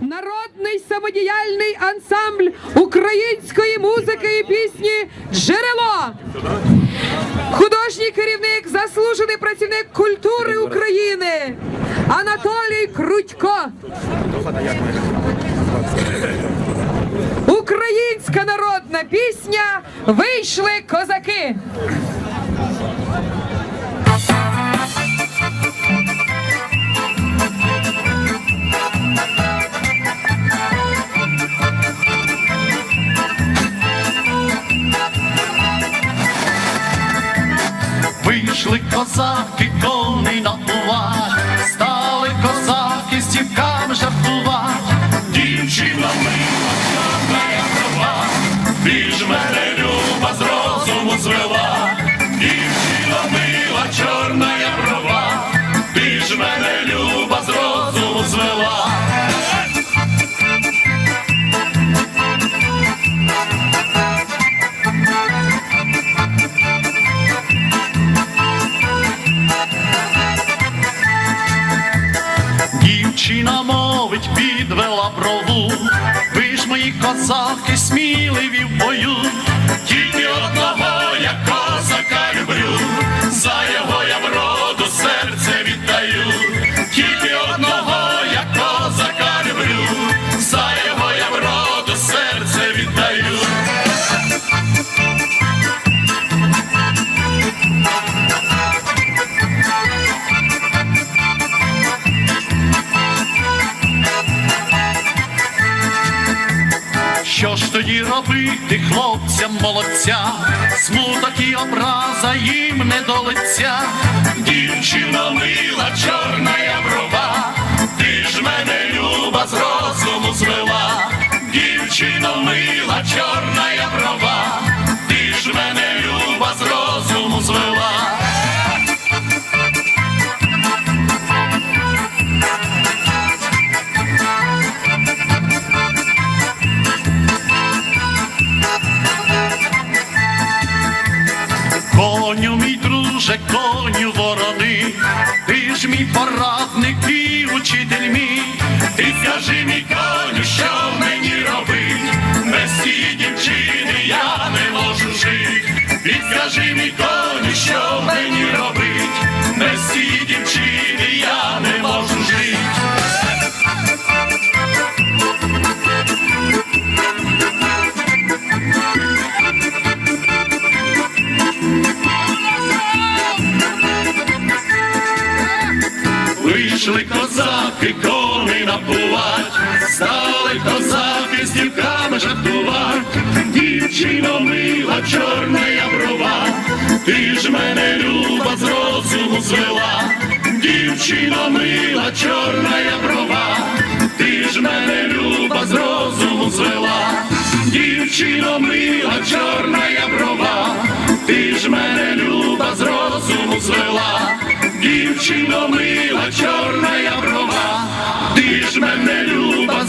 народний самодіяльний ансамбль української музики і пісні Джерело. Художній керівник, заслужений працівник культури України Анатолій Крутько. Українська народна пісня Вийшли козаки. Вийшли козаки, коней на уваг, стали козаки з дівками жартувати. Дівчина мила, чорна як права, більш мене люба з розуму звела. Дівчина мовить, підвела брову. Ви ж мої козаки, сміливі в бою. Тільки одного Що ж тоді робити хлопцям молодця? Смуток і образа їм не до лиця. Дівчина мила, чорна брова, ти ж мене люба з розуму звела. Дівчина мила, чорна брова, ти ж мене люба з розуму друже, коню ворони, ти ж мій порадник і учитель мій, ти скажи мій коню, що Вийшли козаки, кони напувать, стали козаки з дівками жартувать. Дівчино мила, чорна брова, ти ж мене люба з розуму звела. Дівчино мила, чорна брова, ти ж мене люба з розуму звела. Дівчино мила, чорна я брова, ти ж мене люба з розуму звела. Дівчино мила, чорна брова, ти ж мене люба.